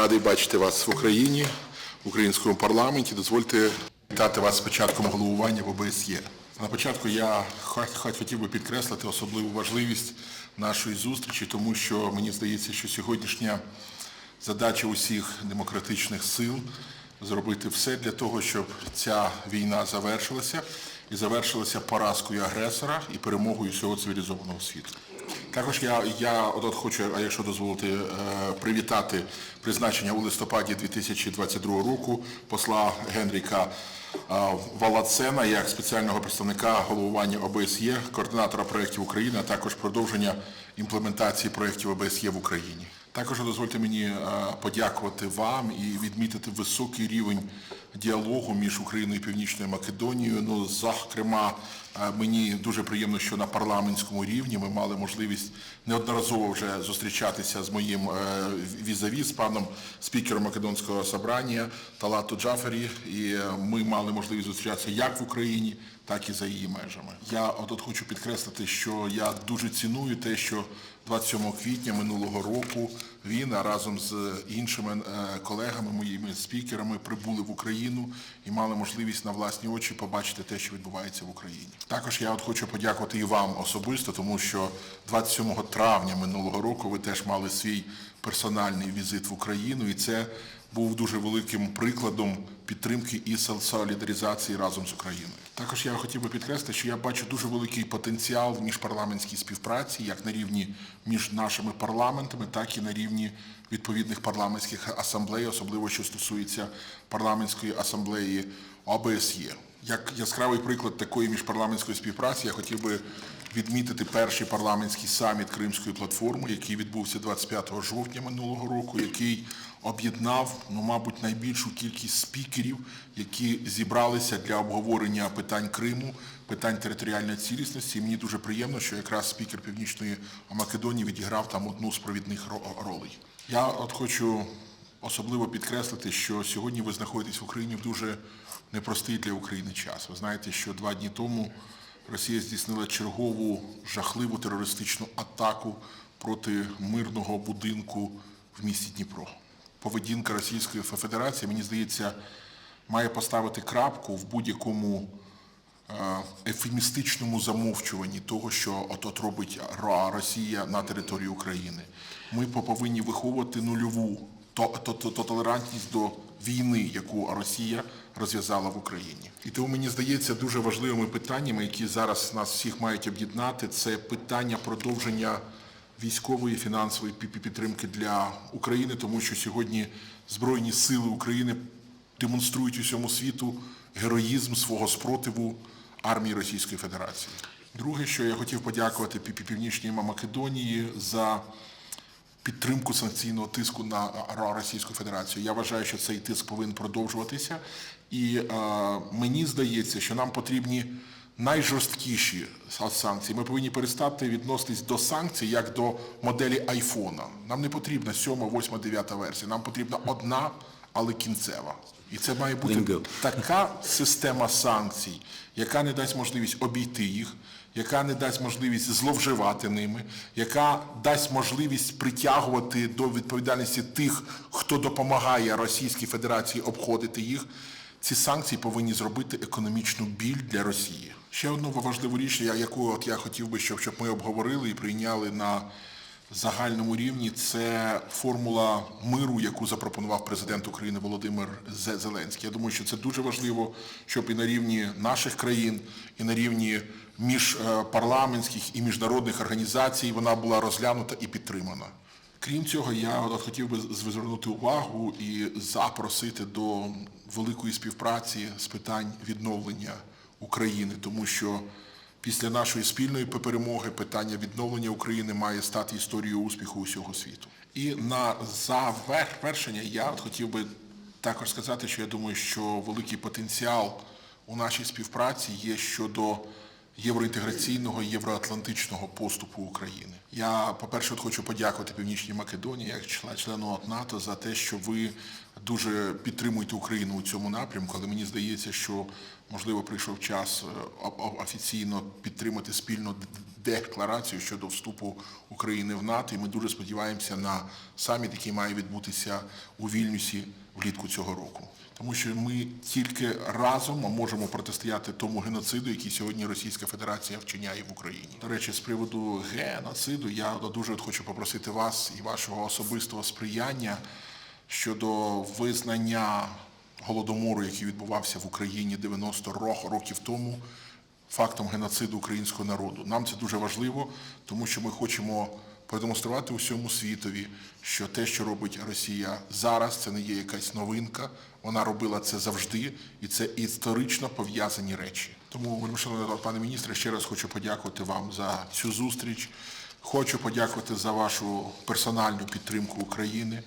Радий бачити вас в Україні, в українському парламенті. Дозвольте вітати вас з початком головування в ОБСЄ. На початку я хотів би підкреслити особливу важливість нашої зустрічі, тому що мені здається, що сьогоднішня задача усіх демократичних сил зробити все для того, щоб ця війна завершилася і завершилася поразкою агресора і перемогою всього цивілізованого світу. Також я, я от, хочу, а якщо дозволите, е, привітати призначення у листопаді 2022 року посла Генріка е, Валацена як спеціального представника головування ОБСЄ, координатора проєктів України, а також продовження імплементації проєктів ОБСЄ в Україні. Також дозвольте мені е, подякувати вам і відмітити високий рівень діалогу між Україною і Північною Македонією. Ну, зокрема, е, мені дуже приємно, що на парламентському рівні ми мали можливість неодноразово вже зустрічатися з моїм е, візаві, з паном спікером Македонського собрання Талату Джафері. І ми мали можливість зустрічатися як в Україні, так і за її межами. Я от хочу підкреслити, що я дуже ціную те, що 27 квітня минулого року він разом з іншими е, колегами, моїми спікерами, прибули в Україну і мали можливість на власні очі побачити те, що відбувається в Україні. Також я от хочу подякувати і вам особисто, тому що 27 травня минулого року ви теж мали свій персональний візит в Україну, і це був дуже великим прикладом підтримки і солідаризації разом з Україною. Також я хотів би підкреслити, що я бачу дуже великий потенціал в міжпарламентській співпраці, як на рівні між нашими парламентами, так і на рівні відповідних парламентських асамблей, особливо що стосується парламентської асамблеї ОБСЄ. Як яскравий приклад такої міжпарламентської співпраці, я хотів би відмітити перший парламентський саміт Кримської платформи, який відбувся 25 жовтня минулого року, який об'єднав, ну, мабуть, найбільшу кількість спікерів, які зібралися для обговорення питань Криму, питань територіальної цілісності. І мені дуже приємно, що якраз спікер Північної Македонії відіграв там одну з провідних ролей. Я от хочу особливо підкреслити, що сьогодні ви знаходитесь в Україні в дуже непростий для України час. Ви знаєте, що два дні тому Росія здійснила чергову жахливу терористичну атаку проти мирного будинку в місті Дніпро. Поведінка Російської Федерації, мені здається, має поставити крапку в будь-якому е, ефемістичному замовчуванні того, що от от робить Росія на території України. Ми повинні виховувати нульову то- то- то- то- толерантність до війни, яку Росія розв'язала в Україні. І тому мені здається дуже важливими питаннями, які зараз нас всіх мають об'єднати, це питання продовження військової фінансової пі- пі- підтримки для України, тому що сьогодні Збройні сили України демонструють усьому світу героїзм свого спротиву армії Російської Федерації. Друге, що я хотів подякувати Пі- Пі- Північній Македонії за підтримку санкційного тиску на Російську Федерацію. Я вважаю, що цей тиск повинен продовжуватися. І е, мені здається, що нам потрібні найжорсткіші санкції. Ми повинні перестати відноситись до санкцій як до моделі айфона. Нам не потрібна сьома, восьма, дев'ята версія. Нам потрібна одна, але кінцева. І це має бути така система санкцій, яка не дасть можливість обійти їх, яка не дасть можливість зловживати ними, яка дасть можливість притягувати до відповідальності тих, хто допомагає Російській Федерації обходити їх. Ці санкції повинні зробити економічну біль для Росії. Ще одну важливу річ, яку от я хотів би, щоб, ми обговорили і прийняли на загальному рівні, це формула миру, яку запропонував президент України Володимир Зеленський. Я думаю, що це дуже важливо, щоб і на рівні наших країн, і на рівні міжпарламентських і міжнародних організацій вона була розглянута і підтримана. Крім цього, я хотів би звернути увагу і запросити до великої співпраці з питань відновлення України, тому що після нашої спільної перемоги питання відновлення України має стати історією успіху усього світу. І на завершення я от хотів би також сказати, що я думаю, що великий потенціал у нашій співпраці є щодо євроінтеграційного євроатлантичного поступу України. Я, по-перше, хочу подякувати Північній Македонії як члену НАТО за те, що ви дуже підтримуєте Україну у цьому напрямку, але мені здається, що можливо прийшов час е, офіційно підтримати спільно декларацію щодо вступу України в НАТО. І ми дуже сподіваємося на саміт, який має відбутися у Вільнюсі влітку цього року. Тому що ми тільки разом можемо протистояти тому геноциду, який сьогодні Російська Федерація вчиняє в Україні. До речі, з приводу геноциду я дуже хочу попросити вас і вашого особистого сприяння щодо визнання голодомору, який відбувався в Україні 90 років тому, фактом геноциду українського народу. Нам це дуже важливо, тому що ми хочемо продемонструвати усьому світові, що те, що робить Росія зараз, це не є якась новинка. Вона робила це завжди, і це історично пов'язані речі. Тому, вельмишановний пане міністре, ще раз хочу подякувати вам за цю зустріч. Хочу подякувати за вашу персональну підтримку України.